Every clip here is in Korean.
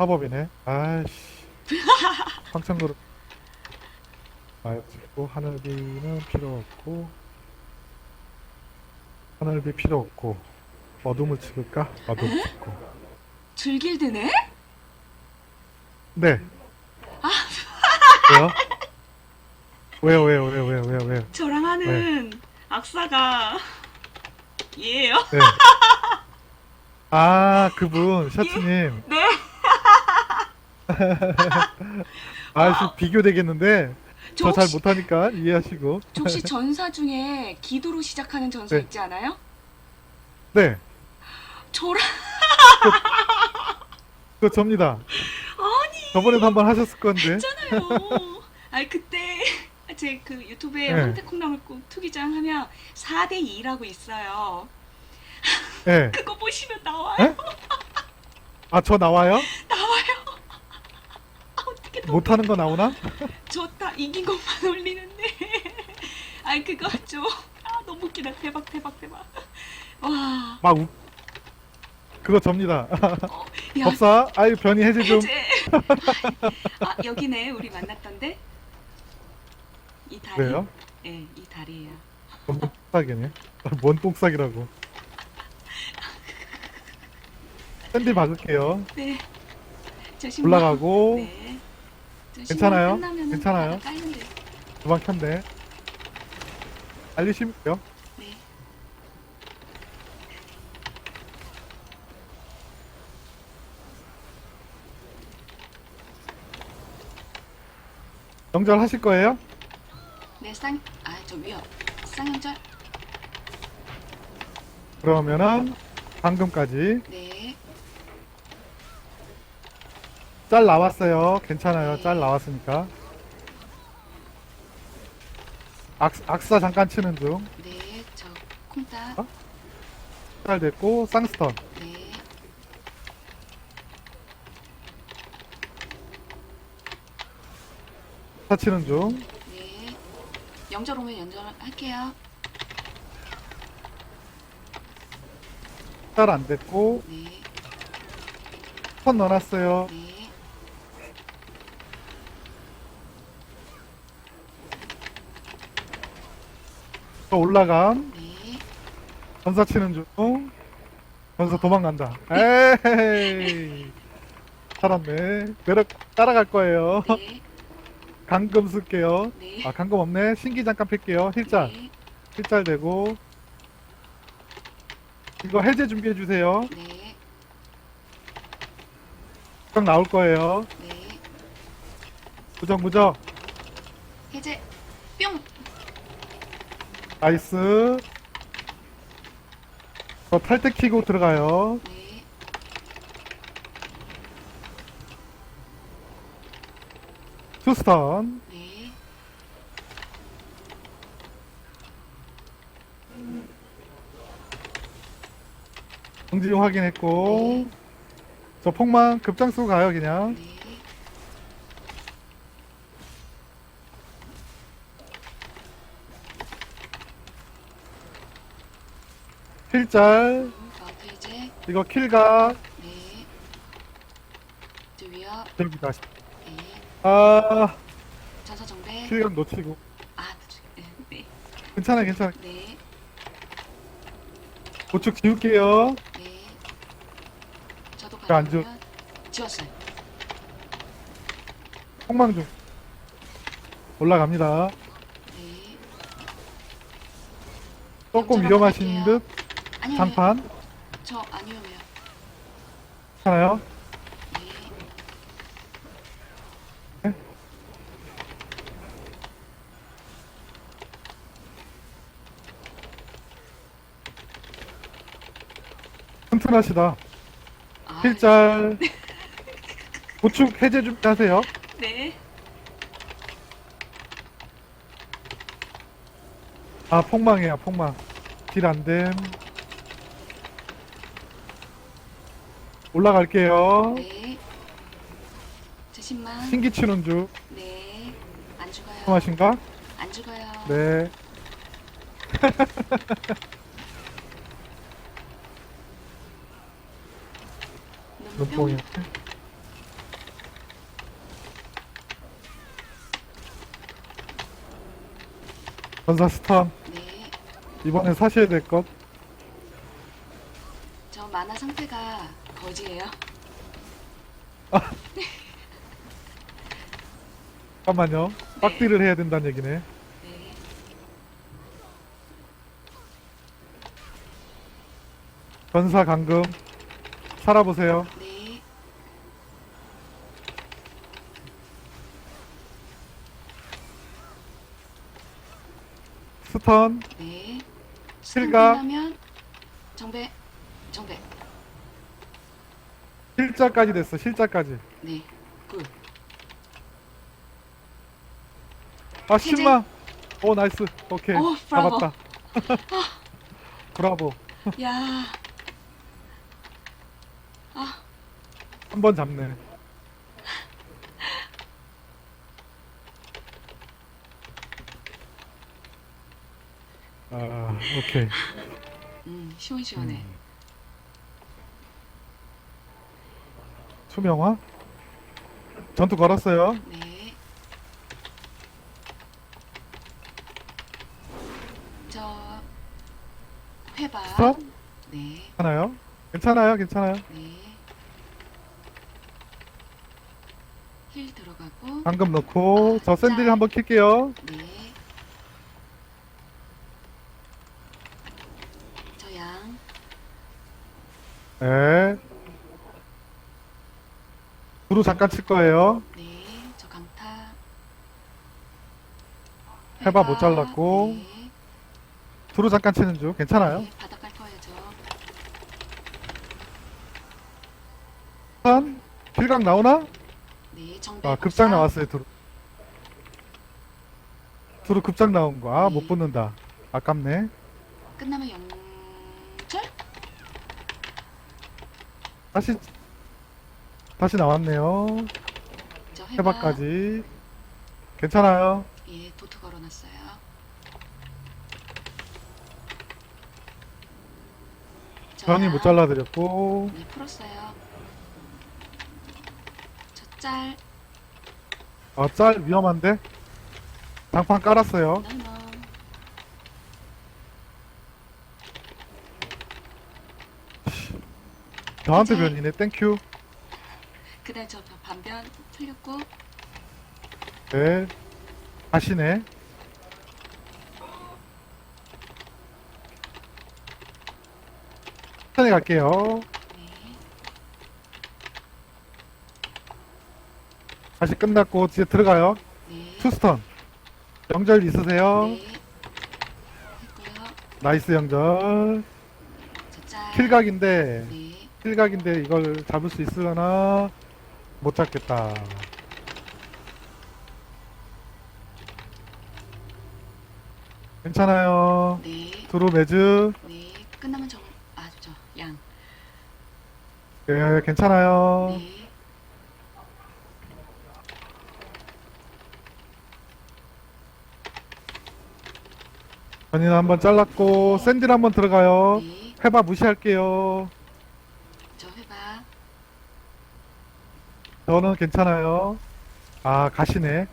사법이네. 아이씨. 황천그룹. 아, 찍고 하늘비는 필요 없고 하늘비 필요 없고 어둠을 찍을까? 어둠 찍고. 줄길드네? 네. 왜요? 왜요? 왜요? 왜요? 왜요? 왜요? 왜요? 저랑 하는 악사가 얘예요. 네. 아, 그분 셔츠님. 네. 아씨 비교되겠는데 저 저 잘 혹시, 못하니까 이해하시고. 저 혹시 전사 중에 기도로 시작하는 전사 네. 있지 않아요? 네, 저랑 그거 접니다. 아니 저번에도 한번 하셨을 건데. 있잖아요. 아니 그때 제 그 유튜브에 네. 황태콩나물국 투기장 하면 4대 2라고 있어요. 네. 그거 보시면 나와요. 네? 아, 저 나와요? 나와요. 아, 못하는 거 나오나? 저다 이긴 것만 올리는데. 아니 그거 좀 아, 너무 웃기다. 대박 대박 대박. 와. 막 우... 그거 접니다. 야, 법사, 아유 변이 해제 좀. 해제. 아 여기네 우리 만났던데. 이 다리. 왜요? 네, 이 다리예요. 뭔 똥싸기네. 뭔 똥싸기라고. 샌디 박을게요. 네. 저 신발- 올라가고 네. 괜찮아요? 끝나면은 괜찮아요? 바닥 깔면 돼요. 주방 켰네. 알리시면요. 네. 영절 하실 거예요? 네, 쌍, 아, 저 위요. 쌍연절. 그러면은 방금까지 네. 짤 나왔어요. 괜찮아요. 짤 나왔으니까. 악, 악사 잠깐 치는 중. 네, 저 콩딱. 어? 짤 됐고 쌍스턴. 네. 사 치는 중. 네. 영절 오면 연절 할게요. 짤 안 됐고 네. 선 넣어놨어요. 네. 또 올라감. 네. 전사 치는 중. 전사 도망간다. 에이. 살았네. 내려 따라갈 거예요. 네. 강금 쓸게요. 네. 아 강금 없네. 신기 잠깐 팰게요. 힐짤. 네. 힐짤 되고. 이거 해제 준비해 주세요. 네. 딱 나올 거예요. 네. 무적 무적. 해제. 뿅. 나이스. 저 탈퇴 키고 들어가요. 네. 투스턴. 네. 정지용 확인했고. 저 폭망 급장 쓰고 가요 그냥. 네. 해제. 이거 킬각. 네. 저 위요. 저기다. 네. 아 전사 정배. 킬각 놓치고. 아, 네. 네. 괜찮아 괜찮아. 네. 고축 지울게요. 네. 저도 왜안 지워? 가면 지웠어요. 폭망 중. 올라갑니다. 네. 조금 위험하신. 듯. 아니요. 장판. 저 안 위험해요. 괜찮아요. 네. 튼튼하시다. 아, 힐짤. 고축 해제 준비하세요. 네. 아 폭망이야 폭망. 딜 안됨. 올라갈게요. 네. 드신만. 신기 치는 중. 네. 안 죽어요. 하신가? 안 죽어요. 네. 눈뽕이. 전사 스턴. 네. 이번엔 사셔야 될 것. 저 만화 상태가 거지예요. 잠깐만요. 빡디를 해야 된다는 얘기네. 네. 전사 감금. 살아보세요. 네. 스턴. 네. 하면 정배. 정배. 실자까지 됐어. 실자까지. 네. 굿. 아, 해제. 10만. 오, 나이스. 오케이. 오, 브라보. 잡았다. 브라보. 야. 아, 한 번 잡네. 아, 오케이. 음, 시원시원해. 투명화? 전투 걸었어요. 네. 저 회바. 스톱? 네. 괜찮아요? 괜찮아요, 괜찮아요. 네. 힐 들어가고. 방금 넣고, 저 샌들 한번 킬게요. 네. 저 양. 네. 두루 잠깐 칠 거예요. 네. 저 강타. 해봐 못 잘랐고. 네. 두루 잠깐 치는 중. 괜찮아요. 네. 바닥 깔 거예요, 저. 선? 필각 나오나? 네. 정배. 아, 급장. 나왔어요, 두루. 두루 급장 나온 거. 아, 네. 못 붙는다. 아깝네. 끝나면 영절? 다시, 다시 나왔네요. 저 회바. 해바까지. 괜찮아요. 예, 도트 걸어놨어요. 저 전이 양. 못 잘라드렸고. 네, 풀었어요. 저 짤. 아, 짤 위험한데? 장판 깔았어요. 너너. 저한테 이제- 변이네. 땡큐. 그다음 저 반변 풀렸고. 네. 가시네. 천천히 갈게요. 네. 다시 끝났고, 이제 들어가요. 네. 투스턴. 영절 있으세요? 네. 했고요. 나이스 영절. 저 짤. 킬각인데, 네. 킬각인데 이걸 잡을 수 있으려나? 못 잡겠다. 괜찮아요. 네. 두루 매즈. 네. 끝나면 정. 아, 저 양. 예, 괜찮아요. 네. 전이는 한번 잘랐고, 샌딜 한번 들어가요. 네. 해봐 무시할게요. 저 회바. 저는 괜찮아요. 아, 가시네.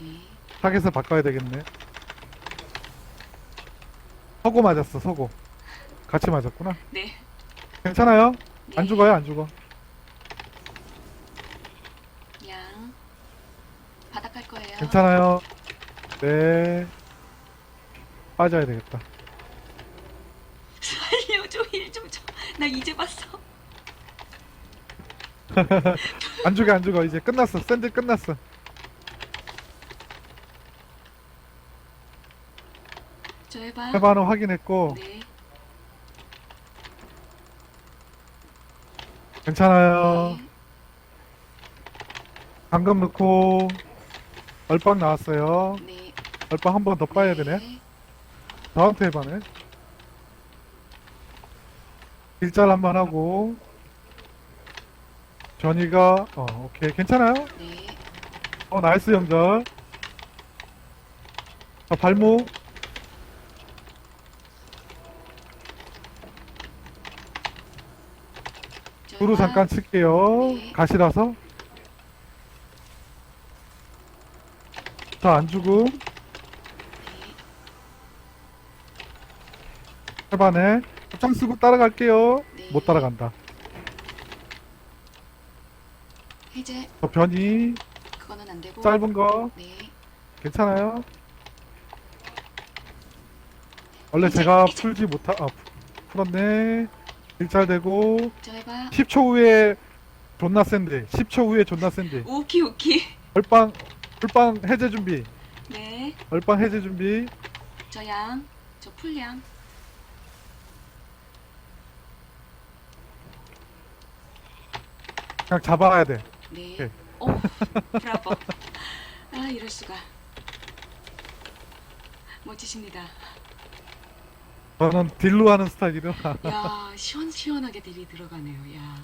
네. 타겟을 바꿔야 되겠네. 서고 맞았어, 서고. 같이 맞았구나. 네. 괜찮아요? 네. 안 죽어요, 안 죽어. 양. 바닥 깔 거예요. 괜찮아요. 네. 빠져야 되겠다. 살려줘, 힐좀 줘. 나 이제 봤어. 안 죽어, 안 죽어. 이제 끝났어. 샌들 끝났어. 저 회바. 해바는 확인했고, 네. 괜찮아요. 네. 방금 넣고, 얼빵 나왔어요. 네. 얼빵 한 번 더 빠야 되네. 저한테 해바네. 일잘 한번 하고, 전이가 어 오케이 괜찮아요? 네. 어 나이스 연결. 자 발목. 두루 잠깐 칠게요. 네. 가시라서. 자안 주고 해반에 네. 짱 쓰고 따라갈게요. 네. 못 따라간다. 해제 저 변이 그거는 안 되고. 짧은 거 네. 괜찮아요? 원래 이제, 제가 이제. 풀지 못하 아 푸- 풀었네. 일잘되고 저 해봐. 10초 후에 존나 센데 10초 후에 존나 센데 오키 오키. 얼빵 얼빵 해제 준비 네. 얼빵 해제 준비 저 양. 저 풀양. 그냥 잡아야 돼. 네. 오, 브라보. 아, 이럴 수가. 멋지십니다. 저는 딜로 하는 스타일이라 야, 시원시원하게 딜이 들어가네요. 야.